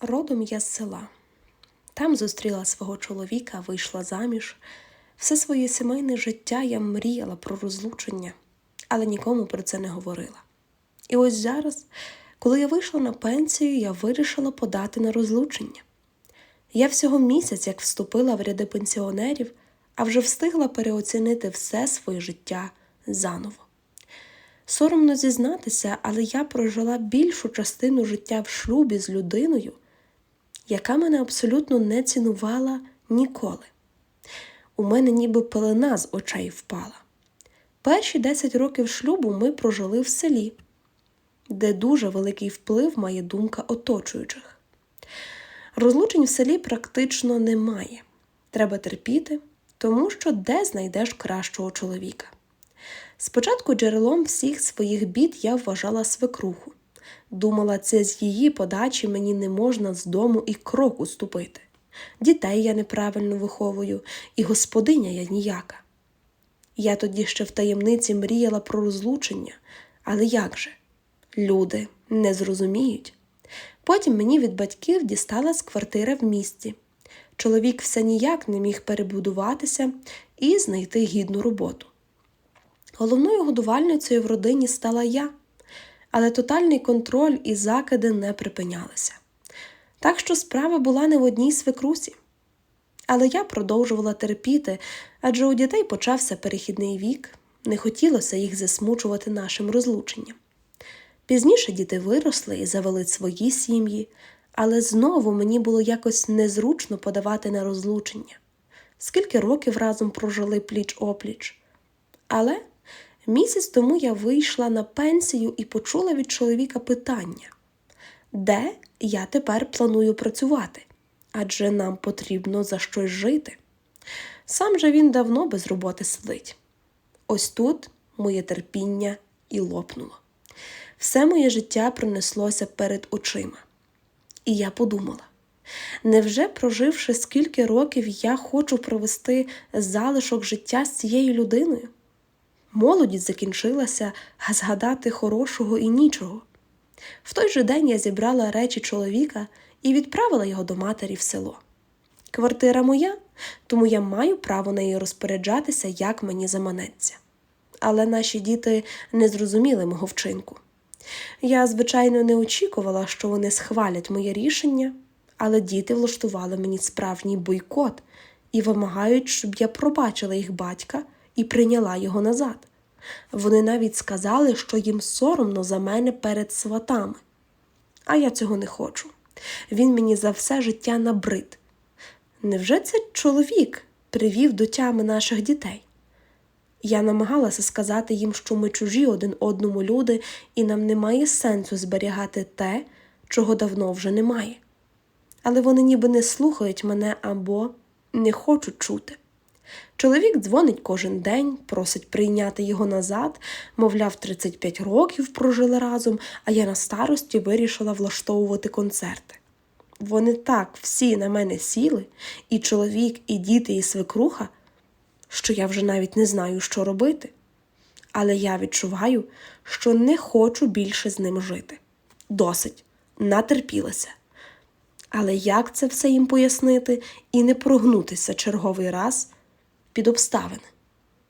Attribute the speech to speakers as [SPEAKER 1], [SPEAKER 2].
[SPEAKER 1] Родом я з села. Там зустріла свого чоловіка, вийшла заміж. Все своє сімейне життя я мріяла про розлучення, але нікому про це не говорила. І ось зараз, коли я вийшла на пенсію, я вирішила подати на розлучення. Я всього місяць, як вступила в ряди пенсіонерів, а вже встигла переоцінити все своє життя заново. Соромно зізнатися, але я прожила більшу частину життя в шлюбі з людиною, яка мене абсолютно не цінувала ніколи. У мене ніби пелена з очей впала. Перші 10 років шлюбу ми прожили в селі, де дуже великий вплив має думка оточуючих. Розлучень в селі практично немає. Треба терпіти, тому що де знайдеш кращого чоловіка. Спочатку джерелом всіх своїх бід я вважала свекруху. Думала, це з її подачі мені не можна з дому і кроку ступити. Дітей я неправильно виховую, і господиня я ніяка. Я тоді ще в таємниці мріяла про розлучення, але як же? Люди не зрозуміють. Потім мені від батьків дісталась квартира в місті. Чоловік все ніяк не міг перебудуватися і знайти гідну роботу. Головною годувальницею в родині стала я, але тотальний контроль і закиди не припинялися. Так що справа була не в одній свекрусі. Але я продовжувала терпіти, адже у дітей почався перехідний вік, не хотілося їх засмучувати нашим розлученням. Пізніше діти виросли і завели свої сім'ї, але знову мені було якось незручно подавати на розлучення. Скільки років разом прожили пліч опліч. Але місяць тому я вийшла на пенсію і почула від чоловіка питання, де я тепер планую працювати, адже нам потрібно за щось жити. Сам же він давно без роботи сидить. Ось тут моє терпіння і лопнуло. Все моє життя пронеслося перед очима. І я подумала: невже, проживши скільки років, я хочу провести залишок життя з цією людиною? Молодість закінчилася, а згадати хорошого і нічого. В той же день я зібрала речі чоловіка і відправила його до матері в село. Квартира моя, тому я маю право нею розпоряджатися, як мені заманеться. Але наші діти не зрозуміли мого вчинку. Я, звичайно, не очікувала, що вони схвалять моє рішення, але діти влаштували мені справжній бойкот і вимагають, щоб я пробачила їх батька і прийняла його назад. Вони навіть сказали, що їм соромно за мене перед сватами. А я цього не хочу. Він мені за все життя набрид. Невже це чоловік привів до тями наших дітей? Я намагалася сказати їм, що ми чужі один одному люди, і нам немає сенсу зберігати те, чого давно вже немає. Але вони ніби не слухають мене або не хочуть чути. Чоловік дзвонить кожен день, просить прийняти його назад, мовляв, 35 років прожили разом, а я на старості вирішила влаштовувати концерти. Вони так всі на мене сіли, і чоловік, і діти, і свекруха, що я вже навіть не знаю, що робити. Але я відчуваю, що не хочу більше з ним жити. Досить, натерпілася. Але як це все їм пояснити і не прогнутися черговий раз під обставини?